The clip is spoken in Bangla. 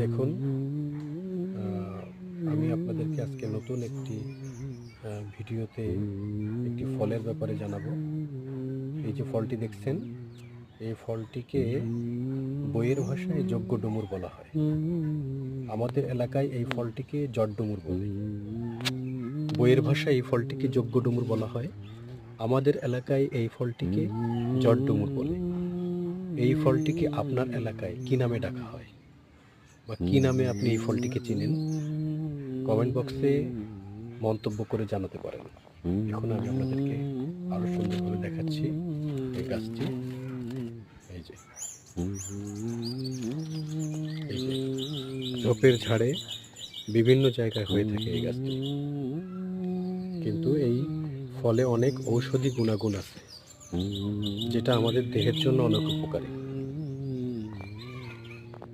দেখুন আমি আপনাদেরকে আজকে নতুন একটি ভিডিওতে একটি ফলের ব্যাপারে জানাব। এই যে ফলটি দেখছেন, এই ফলটিকে বইয়ের ভাষায় যজ্ঞ ডুমুর বলা হয়। আমাদের এলাকায় এই ফলটিকে জট ডুমুর বলে। বইয়ের ভাষায় এই ফলটিকে যজ্ঞ ডুমুর বলা হয়। আমাদের এলাকায় এই ফলটিকে জট ডুমুর বলে। এই ফলটিকে আপনার এলাকায় কি নামে ডাকা হয়? বা কি নামে আপনি এই ফলটিকে চিনেন, কমেন্ট বক্সে মন্তব্য করে জানাতে পারেন। এখন আমি আপনাদেরকে আরও সুন্দরভাবে দেখাচ্ছি এই গাছটি। এই যে। ঝোপের ঝাড়ে বিভিন্ন জায়গায় হয়ে থাকে এই গাছটি। কিন্তু এই ফলে অনেক ঔষধি গুণাগুণ আছে, যেটা আমাদের দেহের জন্য অনেক উপকারী।